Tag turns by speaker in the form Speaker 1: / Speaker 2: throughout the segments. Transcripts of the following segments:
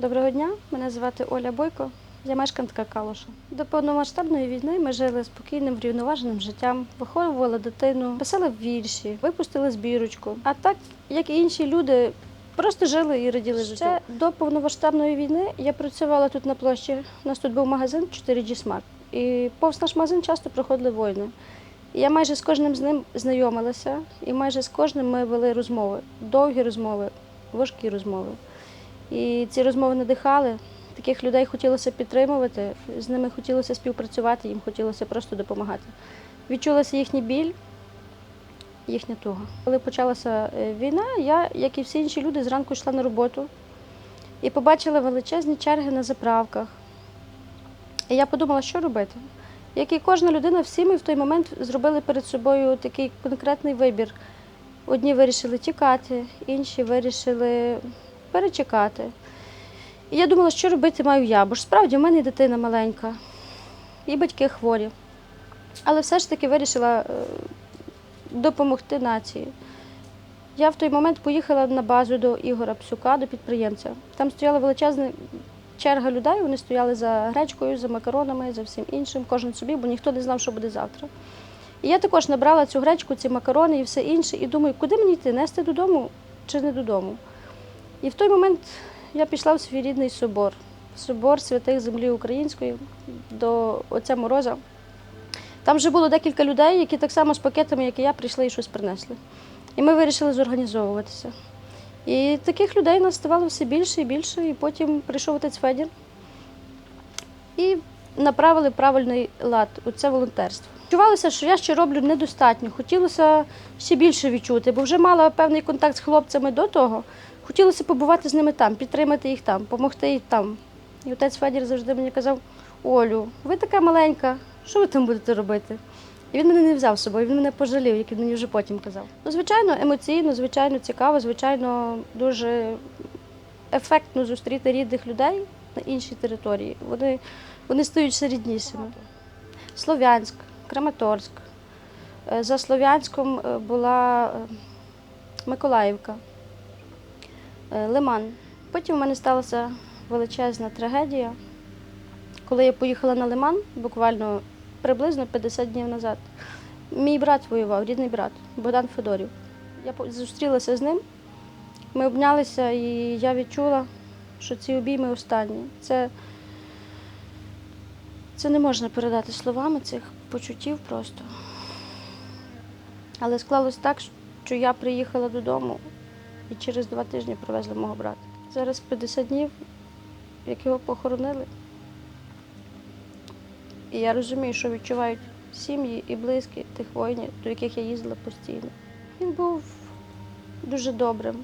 Speaker 1: Доброго дня, мене звати Оля Бойко. Я мешканка Калуша. До повномасштабної війни ми жили спокійним, врівноваженим життям, виховували дитину, писали вірші, випустили збірочку. А так, як і інші люди, просто жили і раділи життю. Ще до повномасштабної війни я працювала тут на площі. У нас тут був магазин 4G Smart. І повз наш магазин часто проходили воїни. Я майже з кожним з ним знайомилася, і майже з кожним ми вели розмови. Довгі розмови, важкі розмови. І ці розмови надихали. Таких людей хотілося підтримувати, з ними хотілося співпрацювати, їм хотілося просто допомагати. Відчулася їхній біль, їхня туга. Коли почалася е, війна, я, як і всі інші люди, зранку йшла на роботу і побачила величезні черги на заправках. І я подумала, що робити. Як і кожна людина, всі ми в той момент зробили перед собою такий конкретний вибір. Одні вирішили тікати, інші вирішили перечекати. І я думала, що робити маю я, бо ж справді в мене і дитина маленька, і батьки хворі. Але все ж таки вирішила е, допомогти нації. Я в той момент поїхала на базу до Ігора Псюка, до підприємця. Там стояла величезна черга людей, вони стояли за гречкою, за макаронами, за всім іншим, кожен собі, бо ніхто не знав, що буде завтра. І я також набрала цю гречку, ці макарони і все інше, і думаю, куди мені йти, нести додому чи не додому. І в той момент я пішла в свій рідний собор, собор святих землі української до отця Мороза. Там вже було декілька людей, які так само з пакетами, як і я, прийшли і щось принесли. І ми вирішили зорганізовуватися. І таких людей нас ставало все більше і більше, і потім прийшов отець Федір і направили правильний лад у це волонтерство. Чувалося, що я ще роблю недостатньо. Хотілося ще більше відчути, бо вже мала певний контакт з хлопцями до того. Хотілося побувати з ними там, підтримати їх там, допомогти їм там. І отець Федір завжди мені казав: Олю, ви така маленька, що ви там будете робити? І він мене не взяв з собою, він мене пожалів, як він мені вже потім казав. Ну, звичайно, емоційно, звичайно, цікаво, звичайно, дуже ефектно зустріти рідних людей на іншій території. Вони, вони стають все ріднішими. Слов'янськ, Краматорськ. Е, За Слов'янськом е, була е, Миколаївка, Лиман. Потім у мене сталася величезна трагедія. Коли я поїхала на Лиман, буквально приблизно 50 днів назад, мій брат воював, рідний брат Богдан Федорів. Я зустрілася з ним, ми обнялися, і я відчула, що ці обійми останні. Це, це не можна передати словами цих почуттів просто. Але склалось так, що я приїхала додому і через два тижні привезли мого брата. Зараз 50 днів, як його похоронили. І я розумію, що відчувають сім'ї і близькі тих воїнів, до яких я їздила постійно. Він був дуже добрим,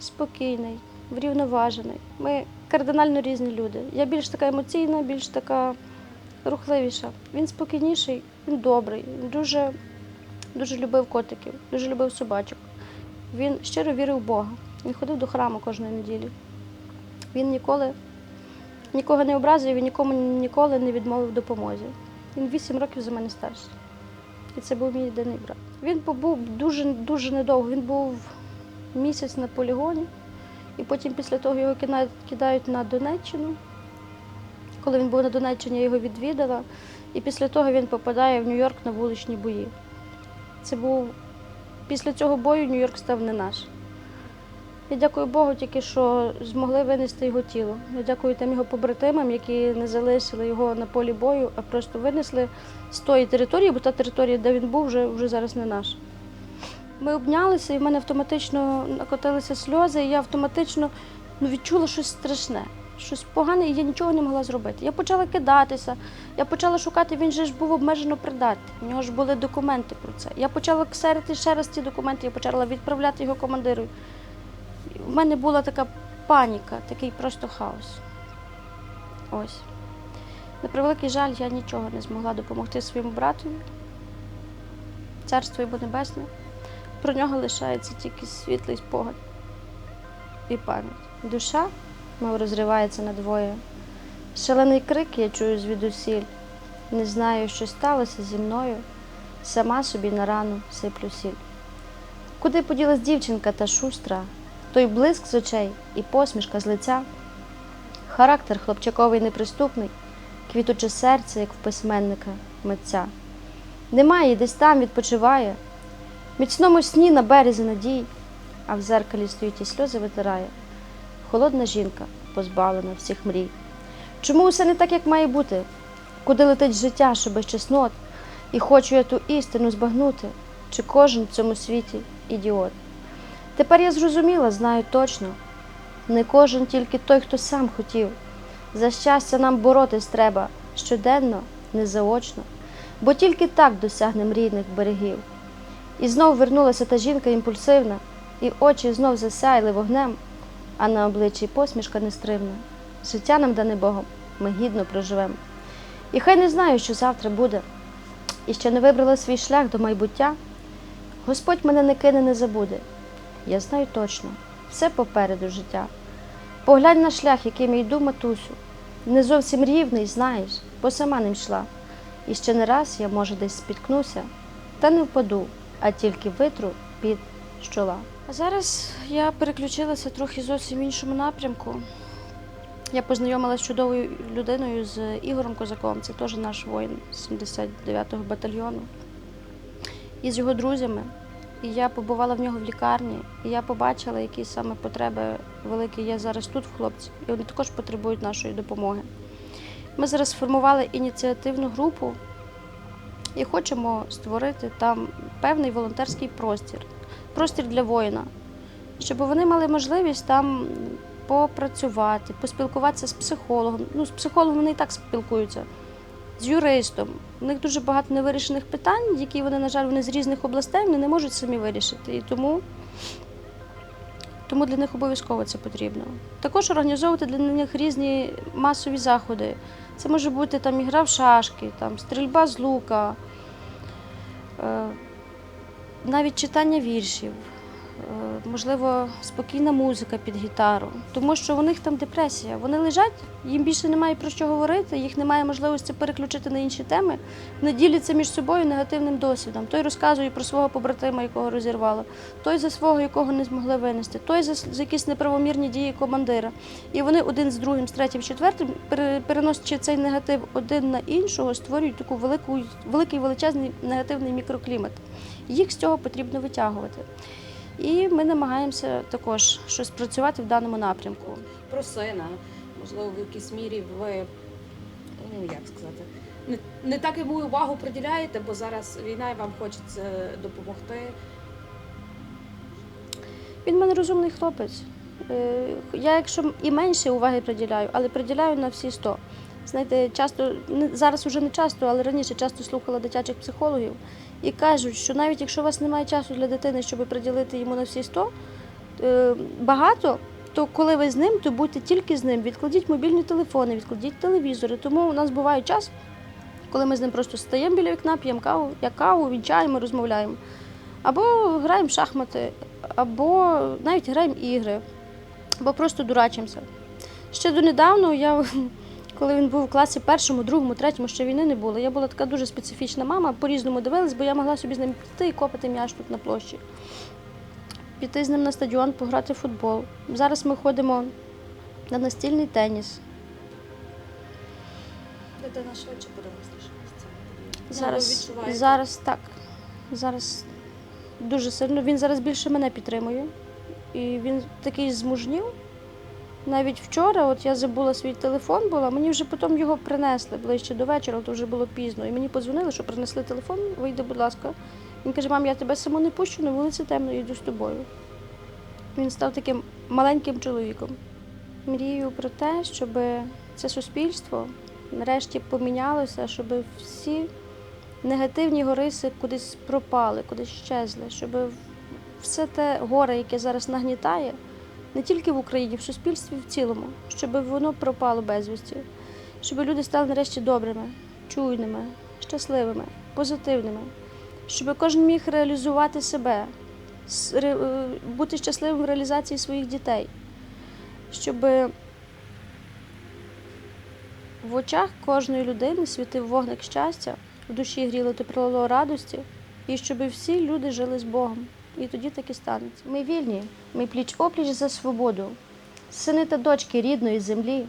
Speaker 1: спокійний, врівноважений. Ми кардинально різні люди. Я більш така емоційна, більш така рухливіша. Він спокійніший, він добрий, він дуже, дуже любив котиків, дуже любив собачок. Він щиро вірив в Бога. Він ходив до храму кожної неділі. Він ніколи нікого не образив і нікому ніколи не відмовив допомозі. Він вісім років за мене старший. І це був мій єдиний брат. Він побув дуже дуже недовго. Він був місяць на полігоні, і потім після того його кидають на Донеччину. Коли він був на Донеччині, я його відвідала. І після того він попадає в Нью-Йорк на вуличні бої. Це був після цього бою Нью-Йорк став не наш. Я дякую Богу тільки, що змогли винести його тіло. Я дякую тим його побратимам, які не залишили його на полі бою, а просто винесли з тої території, бо та територія, де він був, вже, вже зараз не наша. Ми обнялися, і в мене автоматично накотилися сльози, і я автоматично ну, відчула щось страшне, щось погане, і я нічого не могла зробити. Я почала кидатися, я почала шукати, він же ж був обмежено придатний. У нього ж були документи про це. Я почала ксерити ще раз ці документи, я почала відправляти його командиру. У мене була така паніка, такий просто хаос. Ось. На превеликий жаль, я нічого не змогла допомогти своєму братові. Царство йому небесне. Про нього лишається тільки світлий спогад і пам'ять. Душа, мов розривається надвоє. Шалений крик я чую звідусіль. Не знаю, що сталося зі мною. Сама собі на рану сиплю сіль. Куди поділась дівчинка та шустра, той блиск з очей і посмішка з лиця. Характер хлопчаковий неприступний, квітуче серце, як в письменника митця. Немає, десь там відпочиває, міцному сні на березі надій, а в зеркалі стоїть і сльози витирає. Холодна жінка, позбавлена всіх мрій. Чому усе не так, як має бути? Куди летить життя, що без чеснот? І хочу я ту істину збагнути, чи кожен в цьому світі ідіот. Тепер я зрозуміла, знаю точно, не кожен тільки той, хто сам хотів. За щастя нам боротись треба щоденно, не заочно, бо тільки так досягнем рідних берегів. І знов вернулася та жінка імпульсивна, і очі знов засяяли вогнем, а на обличчі посмішка нестримна. Життя нам дане Богом, ми гідно проживемо. І хай не знаю, що завтра буде, і ще не вибрала свій шлях до майбуття. Господь мене не кине, не забуде. Я знаю точно, все попереду життя. Поглянь на шлях, яким я йду, матусю. Не зовсім рівний, знаєш, бо сама ним йшла. І ще не раз я, може, десь спіткнуся, та не впаду, а тільки витру під щола. А зараз я переключилася трохи зовсім в іншому напрямку. Я познайомилася з чудовою людиною з Ігорем Козаком, це теж наш воїн 79-го батальйону. І з його друзями. І я побувала в нього в лікарні, і я побачила, які саме потреби великі є зараз тут в хлопців, і вони також потребують нашої допомоги. Ми зараз сформували ініціативну групу і хочемо створити там певний волонтерський простір, простір для воїна, щоб вони мали можливість там попрацювати, поспілкуватися з психологом. Ну, з психологом вони і так спілкуються, з юристом. У них дуже багато невирішених питань, які вони, на жаль, вони з різних областей вони не можуть самі вирішити. І тому, тому для них обов'язково це потрібно. Також організовувати для них різні масові заходи. Це може бути там ігра в шашки, там, стрільба з лука, е, навіть читання віршів, е, можливо, спокійна музика під гітару. Тому що у них там депресія. Вони лежать, їм більше немає про що говорити, їх немає можливості переключити на інші теми. Вони діляться між собою негативним досвідом. Той розказує про свого побратима, якого розірвало, той за свого, якого не змогли винести, той за, якісь неправомірні дії командира. І вони один з другим, з третім, четвертим, пере- переносячи цей негатив один на іншого, створюють таку велику, великий величезний негативний мікроклімат. Їх з цього потрібно витягувати. І ми намагаємося також щось працювати в даному напрямку.
Speaker 2: про сина. Можливо, в якійсь мірі ви, ну як сказати, не, не так йому увагу приділяєте, бо зараз війна і вам хочеться допомогти.
Speaker 1: Він в мене розумний хлопець. Е, Я, якщо і менше уваги приділяю, але приділяю на всі 100. Знаєте, часто зараз вже не часто, але раніше часто слухала дитячих психологів і кажуть, що навіть якщо у вас немає часу для дитини, щоб приділити йому на всі 100, е, багато, то коли ви з ним, то будьте тільки з ним. Відкладіть мобільні телефони, відкладіть телевізори. Тому у нас буває час, коли ми з ним просто стаємо біля вікна, п'ємо каву, я каву, вінчаємо, розмовляємо. Або граємо в шахмати, або навіть граємо ігри, або просто дурачимося. Ще донедавна я, коли він був в класі першому, другому, третьому, ще війни не було. Я була така дуже специфічна мама, по-різному дивилась, бо я могла собі з ним піти і копати м'яч тут на площі. Піти з ним на стадіон, пограти в футбол. Зараз ми ходимо на настільний теніс.
Speaker 2: Дитина швидше подоросліша з цим.
Speaker 1: Зараз, зараз так. Зараз дуже сильно. Він зараз більше мене підтримує. І він такий змужнів. Навіть вчора, от я забула свій телефон була, мені вже потім його принесли ближче до вечора, то вже було пізно. І мені подзвонили, що принесли телефон, вийди, будь ласка. Він каже, мам, я тебе саму не пущу, на вулиці темно, йду з тобою. Він став таким маленьким чоловіком. Мрію про те, щоб це суспільство нарешті помінялося, щоб всі негативні гориси кудись пропали, кудись щезли, щоб все те горе, яке зараз нагнітає, не тільки в Україні, в суспільстві в цілому, щоб воно пропало безвісті, щоб люди стали нарешті добрими, чуйними, щасливими, позитивними, щоб кожен міг реалізувати себе, е, бути щасливим в реалізації своїх дітей, щоб в очах кожної людини світив вогник щастя, в душі гріло тепло радості, і щоб всі люди жили з Богом. І тоді так і станеться. Ми вільні, ми пліч опліч за свободу, сини та дочки рідної землі.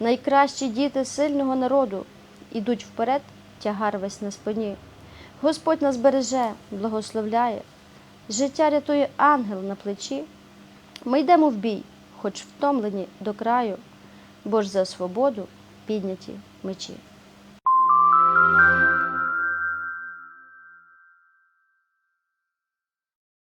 Speaker 1: Найкращі діти сильного народу ідуть вперед, тягар весь на спині. Господь нас береже, благословляє, життя рятує ангел на плечі. Ми йдемо в бій, хоч втомлені до краю, бо ж за свободу підняті мечі.